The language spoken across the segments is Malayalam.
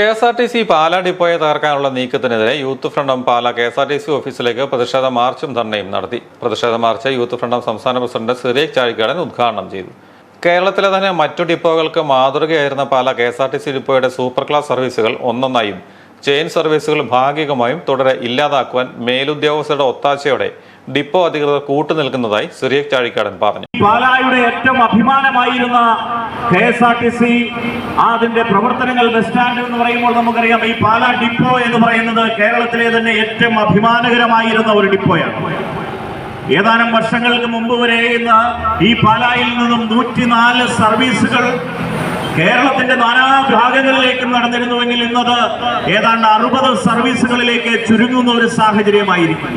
K S R T C Pala ഡിപ്പോയെ തകർക്കാനുള്ള നീക്കത്തിനെതിരെ യൂത്ത് ഫ്രണ്ടും Pala K S R T C ഓഫീസിലേക്ക് പ്രതിഷേധ മാർച്ചും ധർണയും നടത്തി. പ്രതിഷേധ മാർച്ച് യൂത്ത് ഫ്രണ്ടും സംസ്ഥാന പ്രസിഡന്റ് സിറിയക് ചാഴിക്കാടൻ ഉദ്ഘാടനം ചെയ്തു. കേരളത്തിലെ തന്നെ മറ്റു ഡിപ്പോകൾക്ക് മാതൃകയായിരുന്ന Pala K S R T C ഡിപ്പോയുടെ super class സർവീസുകൾ ഒന്നൊന്നായും ചെയിൻ സർവീസുകൾ ഭാഗികമായും തുടരെ ഇല്ലാതാക്കുവാൻ മേലുദ്യോഗസ്ഥരുടെ ഒത്താശയോടെ ഡിപ്പോ അധികൃതർ കൂട്ടുനിൽക്കുന്നതായി സിറിയക് ചാഴിക്കാടൻ പറഞ്ഞു. പാലായുടെ ഏറ്റവും അഭിമാനമായിരുന്ന K S R T C അതിന്റെ പ്രവർത്തനങ്ങൾ ബസ് സ്റ്റാൻഡ് എന്ന് പറയുമ്പോൾ നമുക്കറിയാം ഈ പാലാ ഡിപ്പോ എന്ന് പറയുന്നത് കേരളത്തിലെ തന്നെ ഏറ്റവും അഭിമാനകരമായിരുന്ന ഒരു ഡിപ്പോയാണ്. ഏതാനും വർഷങ്ങൾക്ക് മുമ്പ് വരെ ഈ പാലായിൽ നിന്നും നൂറ്റിനാല് സർവീസുകൾ കേരളത്തിന്റെ നാനാ ഭാഗങ്ങളിലേക്കും നടന്നിരുന്നുവെങ്കിൽ ഇന്നത് ഏതാണ്ട് അറുപത് സർവീസുകളിലേക്ക് ചുരുങ്ങുന്ന ഒരു സാഹചര്യമായിരിക്കും.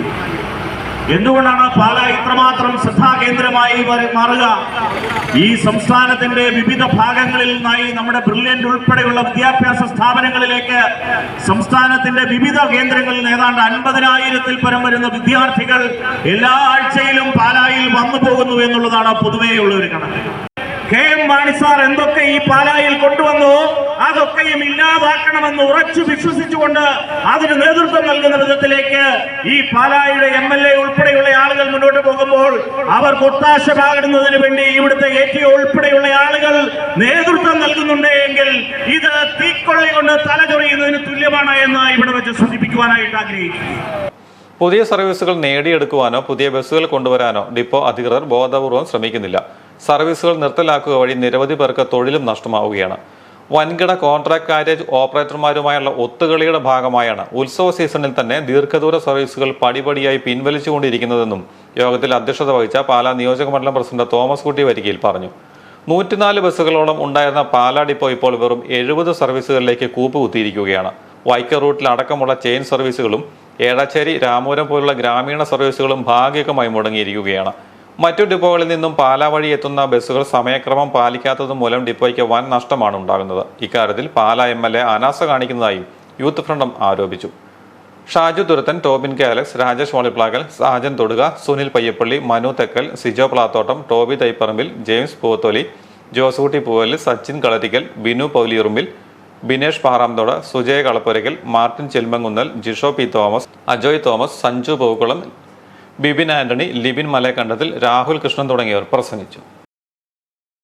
എന്തുകൊണ്ടാണ് പാല ഇത്രമാത്രം ശ്രദ്ധാകേന്ദ്രമായി മാറുക? ഈ സംസ്ഥാനത്തിന്റെ വിവിധ ഭാഗങ്ങളിൽ നിന്നായി നമ്മുടെ ബ്രില്യന്റ് ഉൾപ്പെടെയുള്ള വിദ്യാഭ്യാസ സ്ഥാപനങ്ങളിലേക്ക് സംസ്ഥാനത്തിന്റെ വിവിധ കേന്ദ്രങ്ങളിൽ ഏതാണ്ട് അൻപതിനായിരത്തിൽ പരം വരുന്ന വിദ്യാർത്ഥികൾ എല്ലാ ആഴ്ചയിലും പാലായിൽ വന്നു പോകുന്നു എന്നുള്ളതാണ് പൊതുവെയുള്ള ഒരു കണക്ക്. മാണി സാർ എന്തൊക്കെ ഈ പാലായിൽ കൊണ്ടുവന്നു? അതൊക്കെയും ഇല്ലാതാക്കണമെന്ന് ഉറച്ചു വിശ്വസിച്ചുകൊണ്ട് അതിന് നേതൃത്വം നൽകുന്ന വിധത്തിലേക്ക് ഈ പാലായുടെ എം എൽ എ ഉൾപ്പെടെയുള്ള ആളുകൾ മുന്നോട്ട് പോകുമ്പോൾ അവർ ഒത്താശ പകരുന്നതിന് വേണ്ടി ഇവിടുത്തെ എ ടി ഉൾപ്പെടെയുള്ള ആളുകൾ നേതൃത്വം നൽകുന്നുണ്ട് എങ്കിൽ ഇത് തീക്കൊള്ളി കൊണ്ട് തലചൊറിയുന്നതിന് തുല്യമാണ് എന്ന് ഇവിടെ വെച്ച് സൂചിപ്പിക്കുവാനായിട്ട് ആഗ്രഹിക്കുന്നു. പുതിയ സർവീസുകൾ നേടിയെടുക്കുവാനോ പുതിയ ബസ്സുകൾ കൊണ്ടുവരാനോ ഡിപ്പോ അധികൃതർ ബോധപൂർവം ശ്രമിക്കുന്നില്ല. സർവീസുകൾ നിർത്തലാക്കുക വഴി നിരവധി പേർക്ക് തൊഴിലും നഷ്ടമാവുകയാണ്. വൻകിട കോൺട്രാക്ട് കാരേജ് ഓപ്പറേറ്റർമാരുമായുള്ള ഒത്തുകളിയുടെ ഭാഗമായാണ് ഉത്സവ സീസണിൽ തന്നെ ദീർഘദൂര സർവീസുകൾ പടിപടിയായി പിൻവലിച്ചുകൊണ്ടിരിക്കുന്നതെന്നും യോഗത്തിൽ അധ്യക്ഷത വഹിച്ച പാലാ നിയോജക മണ്ഡലം പ്രസിഡന്റ് തോമസ് കുട്ടി വരികയിൽ പറഞ്ഞു. നൂറ്റിനാല് ബസ്സുകളോളം ഉണ്ടായിരുന്ന പാലാ ഡിപ്പോ ഇപ്പോൾ വെറും എഴുപത് സർവീസുകളിലേക്ക് കൂപ്പുകുത്തിയിരിക്കുകയാണ്. വൈക്കർ റൂട്ടിൽ അടക്കമുള്ള ചെയിൻ സർവീസുകളും ഏഴാച്ചേരി രാമപുരം പോലുള്ള ഗ്രാമീണ സർവീസുകളും ഭാഗികമായി മുടങ്ങിയിരിക്കുകയാണ്. മറ്റു ഡിപ്പോകളിൽ നിന്നും പാലാ വഴി എത്തുന്ന ബസ്സുകൾ സമയക്രമം പാലിക്കാത്തത് മൂലം ഡിപ്പോയ്ക്ക് വൻ നഷ്ടമാണ് ഉണ്ടാകുന്നത്. ഇക്കാര്യത്തിൽ പാലാ എം എൽ എ അനാസ കാണിക്കുന്നതായും യൂത്ത് ഫ്രണ്ടും ആരോപിച്ചു. Shaju Thurathan Tobin K Alex Rajesh Molliplackal Sajan Thoduka Sunil Payyappilly Manu Thekkal Sijo Plathottam Toby Thaiparambil James Pootholi Josootty Poovel Sachin Kalarickal Binu Pauliyurumbil Binesh Paramthodu Sujay Kalappurackal Martin Chelmankunnel Jisho P Thomas Ajoy Thomas Sanju Pookulam Bibin Antony Libin Malayakandathil Rahul Krishnan തുടങ്ങിയവർ പ്രസംഗിച്ചു.